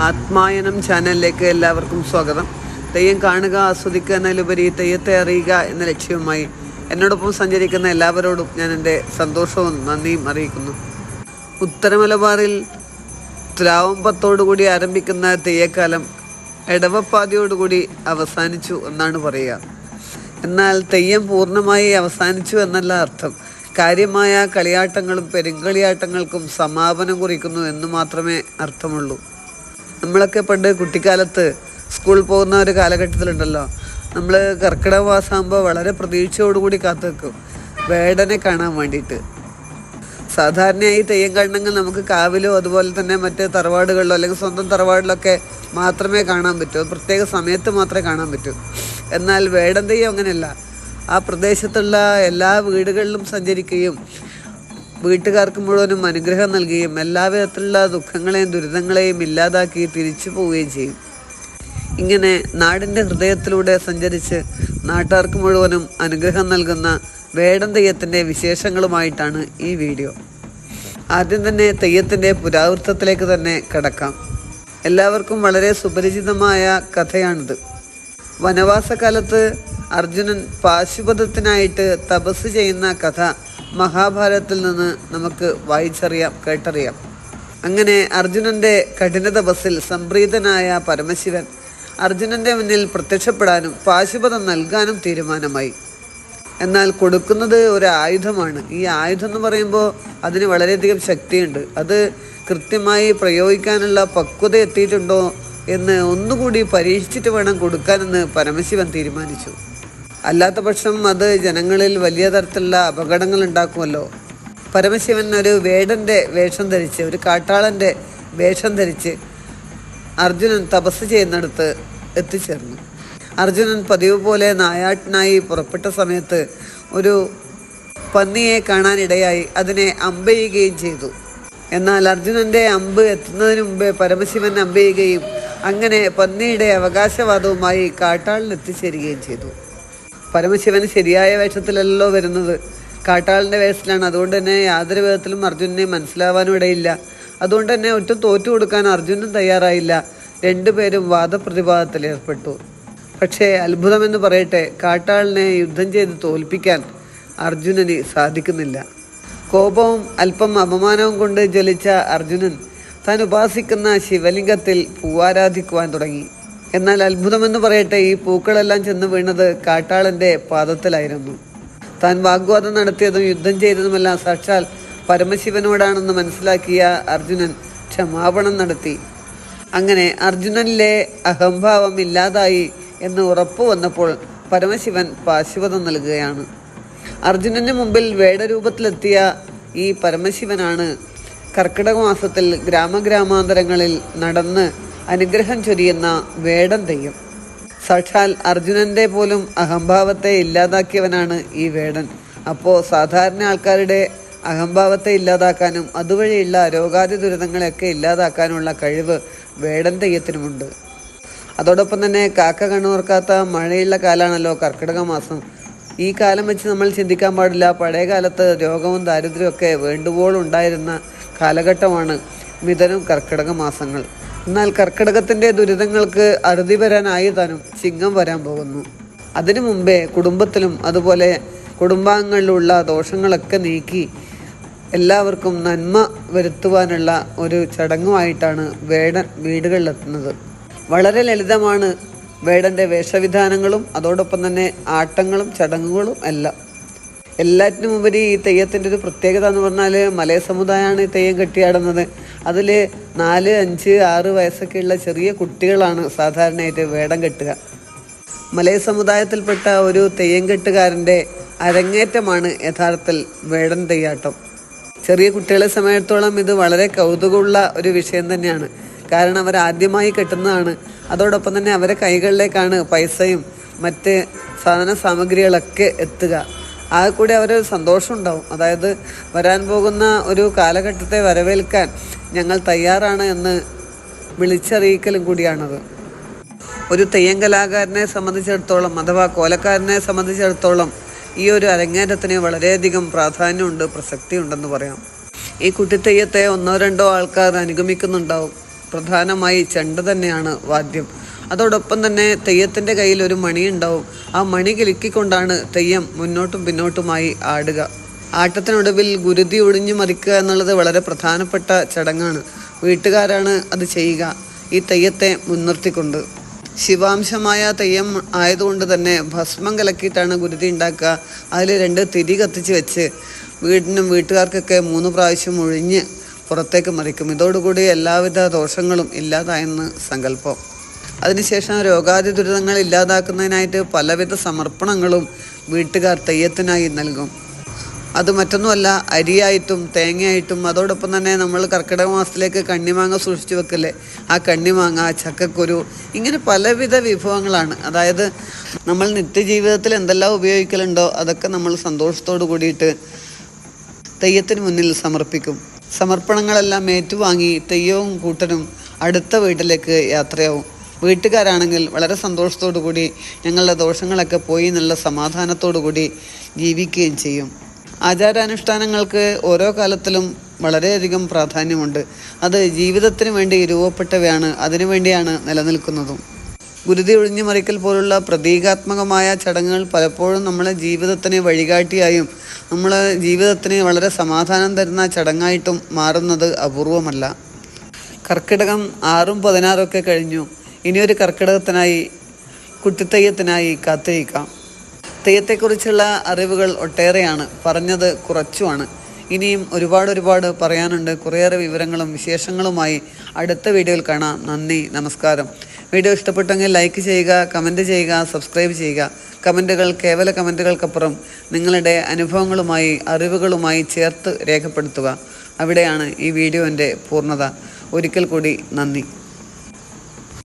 ആത്മായനം ചാനലിലേക്ക് എല്ലാവർക്കും സ്വാഗതം. തെയ്യം കാണുക ആസ്വദിക്കുക എന്നതിലുപരി തെയ്യത്തെ അറിയുക എന്ന ലക്ഷ്യവുമായി എന്നോടൊപ്പം സഞ്ചരിക്കുന്ന എല്ലാവരോടും ഞാൻ എന്റെ സന്തോഷവും നന്ദിയും അറിയിക്കുന്നു. ഉത്തരമലബാറിൽ തുലാവമ്പത്തോടുകൂടി ആരംഭിക്കുന്ന തെയ്യക്കാലം ഇടവപ്പാതിയോടുകൂടി അവസാനിച്ചു എന്നാണ് പറയുക. എന്നാൽ തെയ്യം പൂർണമായി അവസാനിച്ചു എന്നല്ല അർത്ഥം. കാര്യമായ കളിയാട്ടങ്ങളും പെരുങ്കളിയാട്ടങ്ങൾക്കും സമാപനം കുറിക്കുന്നു എന്ന് മാത്രമേ അർത്ഥമുള്ളൂ. നമ്മളൊക്കെ പണ്ട് കുട്ടിക്കാലത്ത് സ്കൂളിൽ പോകുന്ന ഒരു കാലഘട്ടത്തിലുണ്ടല്ലോ. നമ്മൾ കർക്കിടക മാസമാകുമ്പോൾ വളരെ പ്രതീക്ഷയോടുകൂടി കാത്തു വെക്കും വേടനെ കാണാൻ വേണ്ടിയിട്ട്. സാധാരണയായി തെയ്യം കാണണമെങ്കിൽ നമുക്ക് കാവിലോ അതുപോലെ തന്നെ മറ്റ് തറവാടുകളിലോ അല്ലെങ്കിൽ സ്വന്തം തറവാടിലൊക്കെ മാത്രമേ കാണാൻ പറ്റൂ. പ്രത്യേക സമയത്ത് മാത്രമേ കാണാൻ പറ്റൂ. എന്നാൽ വേടൻ തെയ്യം അങ്ങനെയല്ല. ആ പ്രദേശത്തുള്ള എല്ലാ വീടുകളിലും സഞ്ചരിക്കുകയും വീട്ടുകാർക്ക് മുഴുവനും അനുഗ്രഹം നൽകുകയും എല്ലാ വിധത്തിലുള്ള ദുഃഖങ്ങളെയും ദുരിതങ്ങളെയും ഇല്ലാതാക്കി തിരിച്ചു പോവുകയും ചെയ്യും. ഇങ്ങനെ നാടിന്റെ ഹൃദയത്തിലൂടെ സഞ്ചരിച്ച് നാട്ടുകാർക്ക് മുഴുവനും അനുഗ്രഹം നൽകുന്ന വേടം തെയ്യത്തിന്റെ വിശേഷങ്ങളുമായിട്ടാണ് ഈ വീഡിയോ. ആദ്യം തന്നെ തെയ്യത്തിന്റെ പുരാവൃത്തത്തിലേക്ക് തന്നെ കടക്കാം. എല്ലാവർക്കും വളരെ സുപരിചിതമായ കഥയാണിത്. വനവാസകാലത്ത് അർജുനൻ പാശുപതത്തിനായിട്ട് തപസ് ചെയ്യുന്ന കഥ മഹാഭാരതത്തിൽ നിന്ന് നമുക്ക് വായിച്ചറിയാം കേട്ടറിയാം. അങ്ങനെ അർജുനന്റെ കഠിന തപസ്സിൽ സംപ്രീതനായ പരമശിവൻ അർജുനന്റെ മുന്നിൽ പ്രത്യക്ഷപ്പെടാനും പാശുപതം നൽകാനും തീരുമാനമായി. എന്നാൽ കൊടുക്കുന്നത് ഒരു ആയുധമാണ്. ഈ ആയുധം എന്ന് പറയുമ്പോൾ അതിന് വളരെയധികം ശക്തിയുണ്ട്. അത് കൃത്യമായി പ്രയോഗിക്കാനുള്ള പക്വത എത്തിയിട്ടുണ്ടോ എന്ന് ഒന്നുകൂടി പരീക്ഷിച്ചിട്ട് വേണം കൊടുക്കാനെന്ന് പരമശിവൻ തീരുമാനിച്ചു. അല്ലാത്ത പക്ഷം അത് ജനങ്ങളിൽ വലിയ തരത്തിലുള്ള അപകടങ്ങൾ ഉണ്ടാക്കുമല്ലോ. പരമശിവൻ ഒരു വേടന്റെ വേഷം ധരിച്ച് ഒരു കാട്ടാളന്റെ വേഷം ധരിച്ച് അർജുനൻ തപസ് ചെയ്യുന്നിടത്ത് എത്തിച്ചേർന്നു. അർജുനൻ പതിവ് പോലെ നായാട്ടിനായി പുറപ്പെട്ട സമയത്ത് ഒരു പന്നിയെ കാണാനിടയായി അതിനെ അമ്പെയ്യുകയും ചെയ്തു. എന്നാൽ അർജുനന്റെ അമ്പ് എത്തുന്നതിന് മുമ്പേ പരമശിവൻ അമ്പെയ്യുകയും അങ്ങനെ പന്നിയുടെ അവകാശവാദവുമായി കാട്ടാളിൽ എത്തിച്ചേരുകയും ചെയ്തു. പരമശിവൻ ശരിയായ വേഷത്തിലല്ലോ വരുന്നത്. കാട്ടാളിന്റെ വേഷത്തിലാണ്. അതുകൊണ്ട് തന്നെ യാതൊരു വിധത്തിലും അർജുനനെ മനസ്സിലാവാനും ഇടയില്ല. അതുകൊണ്ട് തന്നെ ഒട്ടും തോറ്റു കൊടുക്കാൻ അർജുനും തയ്യാറായില്ല. രണ്ടുപേരും വാദപ്രതിവാദത്തിൽ ഏർപ്പെട്ടു. പക്ഷേ അത്ഭുതമെന്ന് പറയട്ടെ കാട്ടാളിനെ യുദ്ധം ചെയ്ത് തോൽപ്പിക്കാൻ അർജുനന് സാധിക്കുന്നില്ല. കോപവും അല്പം അപമാനവും കൊണ്ട് ജ്വലിച്ച അർജുനൻ താൻ ഉപാസിക്കുന്ന ശിവലിംഗത്തിൽ പൂവാരാധിക്കുവാൻ തുടങ്ങി. എന്നാൽ അത്ഭുതമെന്ന് പറയട്ടെ ഈ പൂക്കളെല്ലാം ചെന്ന് വീണത് കാട്ടാളന്റെ പാദത്തിലായിരുന്നു. താൻ വാഗ്വാദം നടത്തിയതും യുദ്ധം ചെയ്തതുമെല്ലാം സാക്ഷാൽ പരമശിവനോടാണെന്ന് മനസ്സിലാക്കിയ അർജുനൻ ക്ഷമാപണം നടത്തി. അങ്ങനെ അർജുനനിലെ അഹംഭാവം ഇല്ലാതായി എന്ന് ഉറപ്പു വന്നപ്പോൾ പരമശിവൻ പാശുപതം നൽകുകയാണ്. അർജുനന് മുമ്പിൽ വേടരൂപത്തിലെത്തിയ ഈ പരമശിവനാണ് കർക്കിടക മാസത്തിൽ ഗ്രാമഗ്രാമാന്തരങ്ങളിൽ നടന്ന് അനുഗ്രഹം ചൊരിയുന്ന വേടം തെയ്യം. സാക്ഷാൽ അർജുനന്റെ പോലും അഹംഭാവത്തെ ഇല്ലാതാക്കിയവനാണ് ഈ വേടൻ. അപ്പോൾ സാധാരണ ആൾക്കാരുടെ അഹംഭാവത്തെ ഇല്ലാതാക്കാനും അതുവഴിയുള്ള രോഗാതി ദുരിതങ്ങളെയൊക്കെ ഇല്ലാതാക്കാനുള്ള കഴിവ് വേടൻ തെയ്യത്തിനുമുണ്ട്. അതോടൊപ്പം തന്നെ കാക്ക കണ്ണുറക്കാത്ത മഴയുള്ള കാലാണല്ലോ കർക്കിടക മാസം. ഈ കാലം വെച്ച് നമ്മൾ ചിന്തിക്കാൻ പാടില്ല പഴയ കാലത്ത് രോഗവും വേണ്ടുവോളം ഉണ്ടായിരുന്ന കാലഘട്ടമാണ് മിഥുനം കർക്കിടക മാസങ്ങൾ. എന്നാൽ കർക്കിടകത്തിന്റെ ദുരിതങ്ങൾക്ക് അറുതി വരാനായി താനും ചിങ്ങം വരാൻ പോകുന്നു. അതിനു മുമ്പേ കുടുംബത്തിലും അതുപോലെ കുടുംബാംഗങ്ങളിലുള്ള ദോഷങ്ങളൊക്കെ നീക്കി എല്ലാവർക്കും നന്മ വരുത്തുവാനുള്ള ഒരു ചടങ്ങുമായിട്ടാണ് വേടൻ വീടുകളിലെത്തുന്നത്. വളരെ ലളിതമാണ് വേടന്റെ വേഷവിധാനങ്ങളും അതോടൊപ്പം തന്നെ ആട്ടങ്ങളും ചടങ്ങുകളും എല്ലാം. എല്ലാറ്റിനും ഉപരി ഈ തെയ്യത്തിന്റെ ഒരു പ്രത്യേകത എന്ന് പറഞ്ഞാൽ മലയ സമുദായമാണ് ഈ തെയ്യം കെട്ടിയാടുന്നത്. അതിൽ നാല് അഞ്ച് ആറ് വയസ്സൊക്കെയുള്ള ചെറിയ കുട്ടികളാണ് സാധാരണയായിട്ട് വേടം കെട്ടുക. മലയ സമുദായത്തിൽപ്പെട്ട ഒരു തെയ്യം കെട്ടുകാരന്റെ അരങ്ങേറ്റമാണ് യഥാർത്ഥത്തിൽ വേടൻ തെയ്യാട്ടം. ചെറിയ കുട്ടികളെ സമയത്തോളം ഇത് വളരെ കൗതുകമുള്ള ഒരു വിഷയം തന്നെയാണ്. കാരണം അവർ ആദ്യമായി കെട്ടുന്നതാണ്. അതോടൊപ്പം തന്നെ അവരെ കൈകളിലേക്കാണ് പൈസയും മറ്റ് സാധന സാമഗ്രികളൊക്കെ എത്തുക. ആ കൂടി അവർ സന്തോഷം ഉണ്ടാവും അതായത് വരാൻ പോകുന്ന ഒരു കാലഘട്ടത്തെ വരവേൽക്കാൻ ഞങ്ങൾ തയ്യാറാണ് എന്ന് വിളിച്ചറിയിക്കലും കൂടിയാണത്. ഒരു തെയ്യം കലാകാരനെ സംബന്ധിച്ചിടത്തോളം അഥവാ കോലക്കാരനെ സംബന്ധിച്ചിടത്തോളം ഈ ഒരു അരങ്ങേറ്റത്തിന് വളരെയധികം പ്രാധാന്യമുണ്ട് പ്രസക്തിയുണ്ടെന്ന് പറയാം. ഈ കുട്ടിത്തെയ്യത്തെ ഒന്നോ രണ്ടോ ആൾക്കാർ അനുഗമിക്കുന്നുണ്ടാവും. പ്രധാനമായി ചെണ്ട തന്നെയാണ് വാദ്യം. അതോടൊപ്പം തന്നെ തെയ്യത്തിന്റെ കയ്യിൽ ഒരു മണി ഉണ്ടാവും ആ മണി കിലുക്കിക്കൊണ്ടാണ് തെയ്യം മുന്നോട്ടും പിന്നോട്ടുമായി ആടുക. ആട്ടത്തിനൊടുവിൽ ഗുരുതി ഒഴിഞ്ഞു മറിക്കുക എന്നുള്ളത് വളരെ പ്രധാനപ്പെട്ട ചടങ്ങാണ്. വീട്ടുകാരാണ് അത് ചെയ്യുക. ഈ തെയ്യത്തെ മുൻനിർത്തിക്കൊണ്ട്. ശിവാംശമായ തെയ്യം ആയതുകൊണ്ട് തന്നെ ഭസ്മം കലക്കിയിട്ടാണ് ഗുരുതി ഉണ്ടാക്കുക. അതിൽ രണ്ട് തിരി കത്തിച്ച് വെച്ച് വീടിനും വീട്ടുകാർക്കൊക്കെ മൂന്ന് പ്രാവശ്യം ഒഴിഞ്ഞ് പുറത്തേക്ക് മറിക്കും. ഇതോടുകൂടി എല്ലാവിധ ദോഷങ്ങളും ഇല്ലാതായെന്ന് സങ്കല്പം. അതിനുശേഷം രോഗാതി ദുരിതങ്ങൾ ഇല്ലാതാക്കുന്നതിനായിട്ട് പലവിധ സമർപ്പണങ്ങളും വീട്ടുകാർ തെയ്യത്തിനായി നൽകും. അത് മറ്റൊന്നുമല്ല അരിയായിട്ടും തേങ്ങയായിട്ടും അതോടൊപ്പം തന്നെ നമ്മൾ കർക്കിടക മാസത്തിലേക്ക് കണ്ണിമാങ്ങ സൂക്ഷിച്ചു വെക്കല്ലേ? ആ കണ്ണിമാങ്ങ ചക്കക്കുരു ഇങ്ങനെ പലവിധ വിഭവങ്ങളാണ്. അതായത് നമ്മൾ നിത്യജീവിതത്തിൽ എന്തെല്ലാം ഉപയോഗിക്കലുണ്ടോ അതൊക്കെ നമ്മൾ സന്തോഷത്തോടു കൂടിയിട്ട് തെയ്യത്തിന് മുന്നിൽ സമർപ്പിക്കും. സമർപ്പണങ്ങളെല്ലാം ഏറ്റുവാങ്ങി തെയ്യവും കൂട്ടനും അടുത്ത വീട്ടിലേക്ക് യാത്രയാവും. വീട്ടുകാരാണെങ്കിൽ വളരെ സന്തോഷത്തോടു കൂടി ഞങ്ങളുടെ ദോഷങ്ങളൊക്കെ പോയി എന്നുള്ള സമാധാനത്തോടു കൂടി ജീവിക്കുകയും ചെയ്യും. ആചാരാനുഷ്ഠാനങ്ങൾക്ക് ഓരോ കാലത്തിലും വളരെയധികം പ്രാധാന്യമുണ്ട്. അത് ജീവിതത്തിന് വേണ്ടി രൂപപ്പെട്ടവയാണ് അതിനുവേണ്ടിയാണ് നിലനിൽക്കുന്നതും. ഗുരുതി ഒഴിഞ്ഞു മറിക്കൽ പോലുള്ള പ്രതീകാത്മകമായ ചടങ്ങുകൾ പലപ്പോഴും നമ്മളെ ജീവിതത്തിന് വഴികാട്ടിയായും നമ്മളെ ജീവിതത്തിന് വളരെ സമാധാനം തരുന്ന ചടങ്ങായിട്ടും മാറുന്നത് അപൂർവമല്ല. കർക്കിടകം ആറും ഒക്കെ കഴിഞ്ഞു. ഇനിയൊരു കർക്കിടകത്തിനായി കുട്ടിത്തെയ്യത്തിനായി കാത്തിരിക്കാം. തെയ്യത്തെക്കുറിച്ചുള്ള അറിവുകൾ ഒട്ടേറെയാണ്. പറഞ്ഞത് കുറച്ചുമാണ്. ഇനിയും ഒരുപാട് ഒരുപാട് പറയാനുണ്ട്. കുറേയേറെ വിവരങ്ങളും വിശേഷങ്ങളുമായി അടുത്ത വീഡിയോയിൽ കാണാം. നന്ദി നമസ്കാരം. വീഡിയോ ഇഷ്ടപ്പെട്ടെങ്കിൽ ലൈക്ക് ചെയ്യുക കമന്റ് ചെയ്യുക സബ്സ്ക്രൈബ് ചെയ്യുക. കമന്റുകൾ കേവല കമന്റുകൾക്കപ്പുറം നിങ്ങളുടെ അനുഭവങ്ങളുമായി അറിവുകളുമായി ചേർത്ത് രേഖപ്പെടുത്തുക. അവിടെയാണ് ഈ വീഡിയോന്റെ പൂർണത. ഒരിക്കൽ കൂടി നന്ദി.